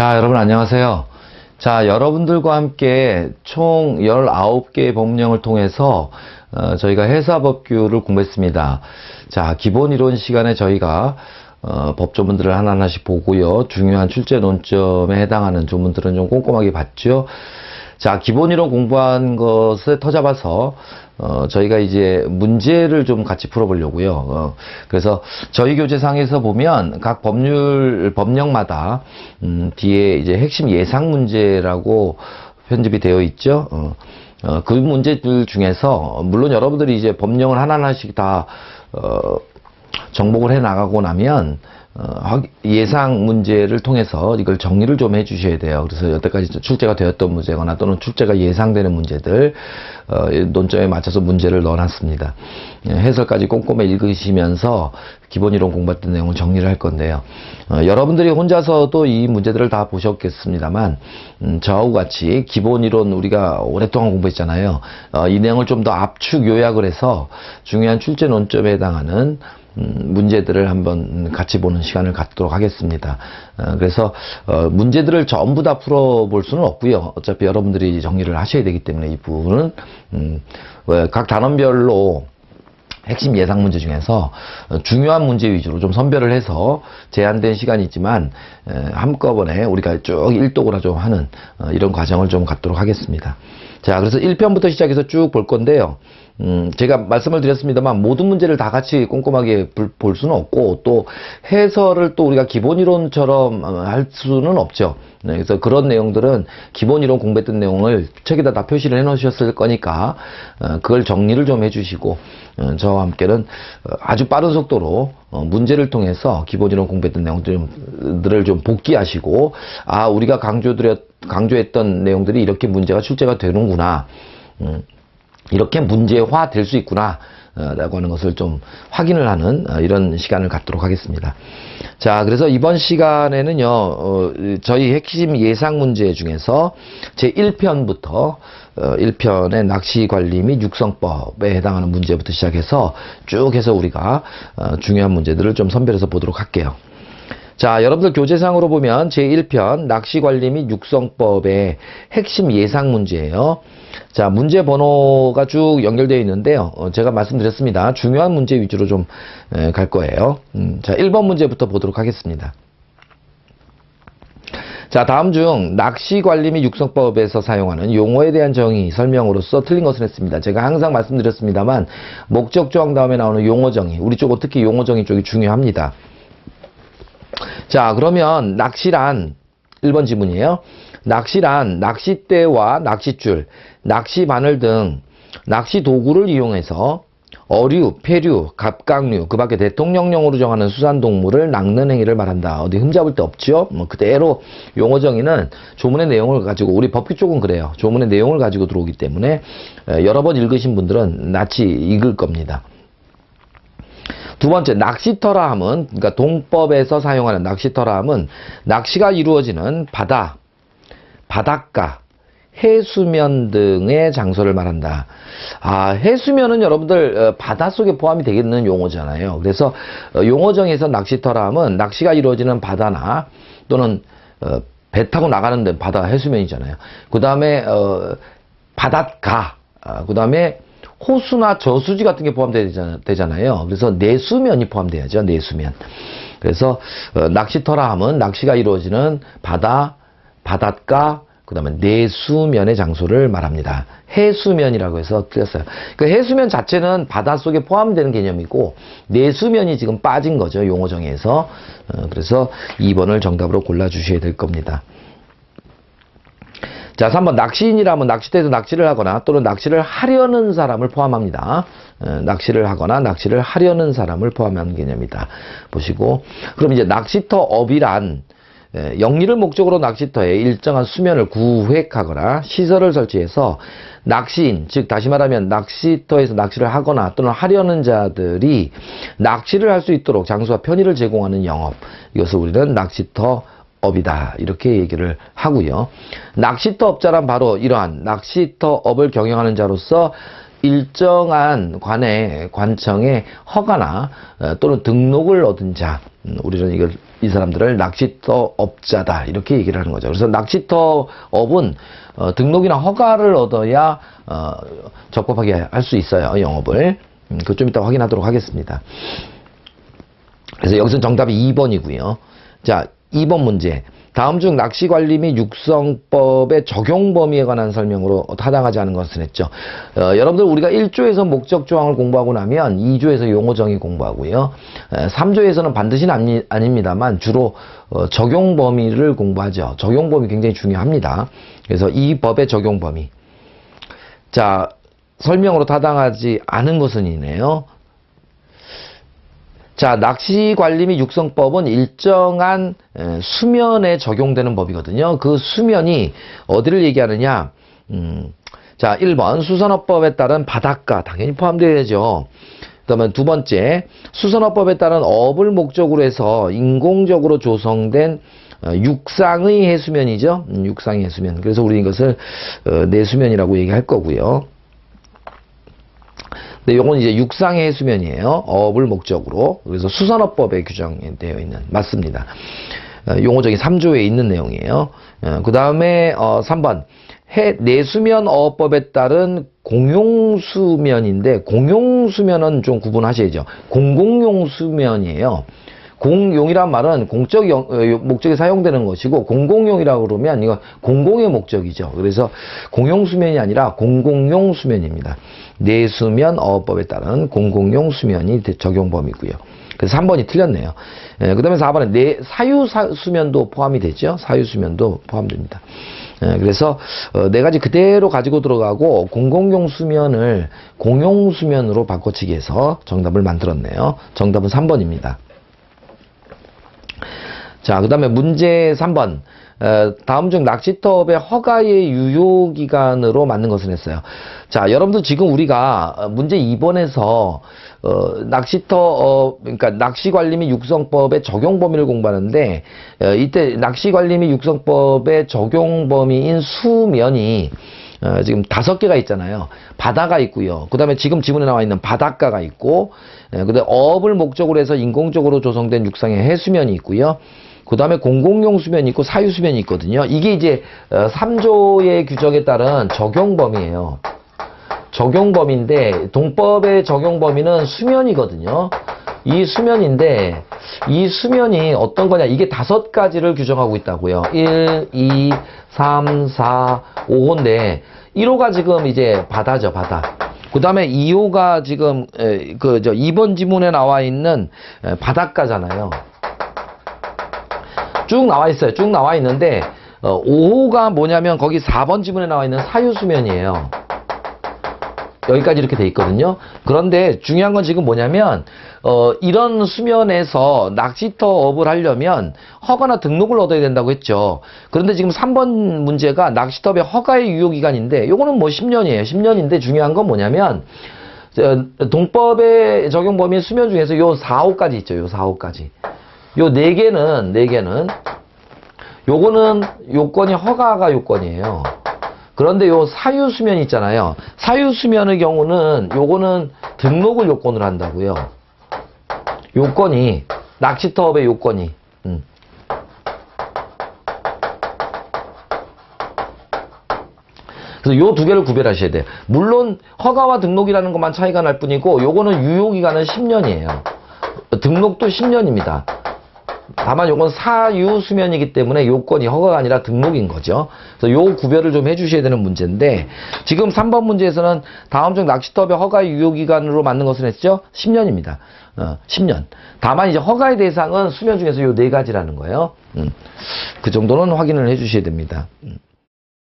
자, 여러분 안녕하세요. 자, 여러분들과 함께 총 19개의 법령을 통해서 어, 저희가 회사법규를 공부했습니다. 자, 기본 이론 시간에 저희가 어, 법조문들을 하나하나씩 보고요. 중요한 출제 논점에 해당하는 조문들은 좀 꼼꼼하게 봤죠. 자, 기본 이론 공부한 것을 터잡아서 어, 저희가 이제 문제를 좀 같이 풀어보려고요. 어, 그래서 저희 교재상에서 보면 각 법률 법령마다 음, 뒤에 이제 핵심 예상 문제라고 편집이 되어 있죠. 어, 어, 그 문제들 중에서 물론 여러분들이 이제 법령을 하나하나씩 다 어, 정복을 해 나가고 나면 어, 확- 예상 문제를 통해서 이걸 정리를 좀 해주셔야 돼요. 그래서 여태까지 출제가 되었던 문제거나 또는 출제가 예상되는 문제들 어, 이 논점에 맞춰서 문제를 넣어놨습니다. 예, 해설까지 꼼꼼히 읽으시면서 기본 이론 공부했던 내용을 정리를 할 건데요. 어, 여러분들이 혼자서도 이 문제들을 다 보셨겠습니다만 음, 저하고 같이 기본 이론 우리가 오랫동안 공부했잖아요. 어, 이 내용을 좀 더 압축 요약을 해서 중요한 출제 논점에 해당하는 음, 문제들을 한번 같이 보는 시간을 갖도록 하겠습니다. 어, 그래서 어, 문제들을 전부 다 풀어볼 수는 없고요. 어차피 여러분들이 정리를 하셔야 되기 때문에 이 부분은 음, 어, 각 단원별로 핵심 예상 문제 중에서 어, 중요한 문제 위주로 좀 선별을 해서 제한된 시간이 있지만 에, 한꺼번에 우리가 쭉 일독으로 좀 하는 어, 이런 과정을 좀 갖도록 하겠습니다. 자, 그래서 1편부터 시작해서 쭉 볼 건데요. 음, 제가 말씀을 드렸습니다만 모든 문제를 다 같이 꼼꼼하게 불- 볼 수는 없고 또 해설을 또 우리가 기본 이론처럼 어, 할 수는 없죠. 네, 그래서 그런 내용들은 기본 이론 공부했던 내용을 책에다 다 표시를 해 놓으셨을 거니까 어, 그걸 정리를 좀 해주시고 어, 저와 함께는 어, 아주 빠른 속도로 어, 문제를 통해서 기본 이론 공부했던 내용들을 좀 복귀하시고 아 우리가 강조드렸 강조했던 내용들이 이렇게 문제가 출제가 되는구나. 음, 이렇게 문제화 될 수 있구나. 어, 라고 하는 것을 좀 확인을 하는 어, 이런 시간을 갖도록 하겠습니다. 자, 그래서 이번 시간에는요, 어, 저희 핵심 예상 문제 중에서 제 1편부터 어, 1편의 낚시 관리 및 육성법에 해당하는 문제부터 시작해서 쭉 해서 우리가 어, 중요한 문제들을 좀 선별해서 보도록 할게요. 자, 여러분들 교재상으로 보면 제1편 낚시관리 및 육성법의 핵심 예상 문제예요. 자, 문제 번호가 쭉 연결되어 있는데요. 어, 제가 말씀드렸습니다. 중요한 문제 위주로 좀 갈 거예요. 음, 자, 1번 문제부터 보도록 하겠습니다. 자, 다음 중 낚시 관리 및 육성법에서 사용하는 용어에 대한 정의 설명으로서 틀린 것을 했습니다. 제가 항상 말씀드렸습니다만 목적 조항 다음에 나오는 용어 정의, 우리 쪽은 특히 용어 정의 쪽이 중요합니다. 자, 그러면 낚시란 1번 지문이에요. 낚시란 낚싯대와 낚싯줄, 낚시바늘 등 낚시 도구를 이용해서 어류, 폐류, 갑각류, 그 밖에 대통령령으로 정하는 수산동물을 낚는 행위를 말한다. 어디 흠잡을 데 없죠? 뭐 그대로 용어 정의는 조문의 내용을 가지고, 우리 법규 쪽은 그래요. 조문의 내용을 가지고 들어오기 때문에 에, 여러 번 읽으신 분들은 낯이 익을 겁니다. 두 번째 낚시터라 함은 그러니까 동법에서 사용하는 낚시터라 함은 낚시가 이루어지는 바다, 바닷가, 해수면 등의 장소를 말한다. 아, 해수면은 여러분들 어, 바닷속에 포함이 되겠는 용어잖아요. 그래서 어, 용어정에서 낚시터라 함은 낚시가 이루어지는 바다나 또는 어, 배 타고 나가는 데 바다 해수면이잖아요. 그 다음에 어, 바닷가, 그 다음에 호수나 저수지 같은 게 포함되잖아요. 그래서 내수면이 포함돼야죠. 내수면. 그래서 어, 낚시터라 함은 낚시가 이루어지는 바다, 바닷가, 그 다음에 내수면의 장소를 말합니다. 해수면이라고 해서 틀렸어요. 그 해수면 자체는 바닷속에 포함되는 개념이고 내수면이 지금 빠진 거죠. 용어 정의에서. 어, 그래서 2번을 정답으로 골라주셔야 될 겁니다. 자, 3번 낚시인이라면 낚싯대에서 낚시를 하거나 또는 낚시를 하려는 사람을 포함합니다. 어, 낚시를 하거나 낚시를 하려는 사람을 포함하는 개념이다. 보시고 그럼 이제 낚시터 업이란 에, 영리를 목적으로 낚시터에 일정한 수면을 구획하거나 시설을 설치해서 낚시인, 즉 다시 말하면 낚시터에서 낚시를 하거나 또는 하려는 자들이 낚시를 할 수 있도록 장소와 편의를 제공하는 영업. 이것을 우리는 낚시터 업이다 이렇게 얘기를 하고요. 낚시터 업자란 바로 이러한 낚시터 업을 경영하는 자로서 일정한 관에 관청의 허가나 어, 또는 등록을 얻은 자 음, 우리는 이걸 이 사람들을 낚시터 업자다 이렇게 얘기를 하는 거죠. 그래서 낚시터 업은 어, 등록이나 허가를 얻어야 어, 적법하게 할 수 있어요 영업을. 음, 그거 좀 이따 확인하도록 하겠습니다. 그래서 여기서 정답이 2번이고요. 자, 2번 문제. 다음 중 낚시 관리 및 육성법의 적용 범위에 관한 설명으로 타당하지 않은 것은 했죠. 어, 여러분들 우리가 1조에서 목적 조항을 공부하고 나면 2조에서 용어 정의 공부하고요. 에, 3조에서는 반드시는 아니, 아닙니다만 주로 어, 적용 범위를 공부하죠. 적용 범위 굉장히 중요합니다. 그래서 이 법의 적용 범위. 자, 설명으로 타당하지 않은 것은 이네요. 자, 낚시 관리 및 육성법은 일정한 에, 수면에 적용되는 법이거든요. 그 수면이 어디를 얘기하느냐? 음, 자, 1번 수산업법에 따른 바닷가 당연히 포함되어야죠. 그다음에 두 번째 수산업법에 따른 업을 목적으로 해서 인공적으로 조성된 어, 육상의 해수면이죠. 음, 육상의 해수면. 그래서 우리 이것을 어, 내수면이라고 얘기할 거고요. 네, 요건 이제 육상의 해수면이에요. 어업을 목적으로. 그래서 수산업법에 규정되어 있는, 맞습니다. 어, 용어적인 3조에 있는 내용이에요. 그 다음에, 어, 3번. 해, 내수면 어업법에 따른 공용수면인데, 공용수면은 좀 구분하셔야죠. 공공용 수면이에요. 공용이란 말은 공적 영- 어, 목적에 사용되는 것이고 공공용이라고 그러면 이거 공공의 목적이죠. 그래서 공용 수면이 아니라 공공용 수면입니다. 내수면 어업법에 따른 공공용 수면이 대- 적용 범위고요. 그래서 3번이 틀렸네요. 예, 그 다음에 4번은 내 사유 사- 수면도 포함이 되죠. 사유 수면도 포함됩니다. 예, 그래서 어, 네 가지 그대로 가지고 들어가고 공공용 수면을 공용 수면으로 바꿔치기 해서 정답을 만들었네요. 정답은 3번입니다. 자, 그 다음에 문제 3번. 어, 다음 중 낚시터업의 허가의 유효기간으로 맞는 것은 했어요. 자, 여러분들 지금 우리가 어, 문제 2번에서 어, 낚시터, 어, 그러니까 낚시관리 및 육성법의 적용 범위를 공부하는데, 어, 이때 낚시관리 및 육성법의 적용 범위인 수면이 어, 지금 다섯 개가 있잖아요. 바다가 있고요. 그 다음에 지금 지문에 나와 있는 바닷가가 있고, 그 다음에 어업을 목적으로 해서 인공적으로 조성된 육상의 해수면이 있고요. 그 다음에 공공용 수면이 있고 사유 수면이 있거든요. 이게 이제 어, 3조의 규정에 따른 적용 범위예요. 적용 범위인데 동법의 적용 범위는 수면이거든요. 이 수면인데 이 수면이 어떤 거냐 이게 다섯 가지를 규정하고 있다고요. 1, 2, 3, 4, 5호인데 1호가 지금 이제 바다죠 바다. 그 다음에 2호가 지금 그 저 2번 지문에 나와 있는 에, 바닷가잖아요. 쭉 나와 있어요. 쭉 나와 있는데 어, 5호가 뭐냐면 거기 4번 지문에 나와 있는 사유수면이에요. 여기까지 이렇게 돼 있거든요. 그런데 중요한 건 지금 뭐냐면 어, 이런 수면에서 낚시터업을 하려면 허가나 등록을 얻어야 된다고 했죠. 그런데 지금 3번 문제가 낚시터업의 허가의 유효기간인데 요거는 뭐 10년이에요. 10년인데 중요한 건 뭐냐면 저, 동법의 적용 범위 수면 중에서 요 4호까지 있죠. 요 4호까지. 요 네 개는 네 개는 요거는 요건이 허가가 요건이에요. 그런데 요 사유 수면 있잖아요. 사유 수면의 경우는 요거는 등록을 요건으로 한다고요. 요건이 낚시터업의 요건이. 음. 그래서 요 두 개를 구별하셔야 돼요. 물론 허가와 등록이라는 것만 차이가 날 뿐이고 요거는 유효기간은 10년이에요. 등록도 10년입니다. 다만 요건 사유 수면이기 때문에 요건이 허가가 아니라 등록인 거죠. 그래서 요 구별을 좀 해주셔야 되는 문제인데 지금 3번 문제에서는 다음 중 낚시터업의 허가 유효기간으로 맞는 것은 했죠? 10년입니다. 어, 10년. 다만 이제 허가의 대상은 수면 중에서 요 네 가지라는 거예요. 음, 그 정도는 확인을 해주셔야 됩니다. 음.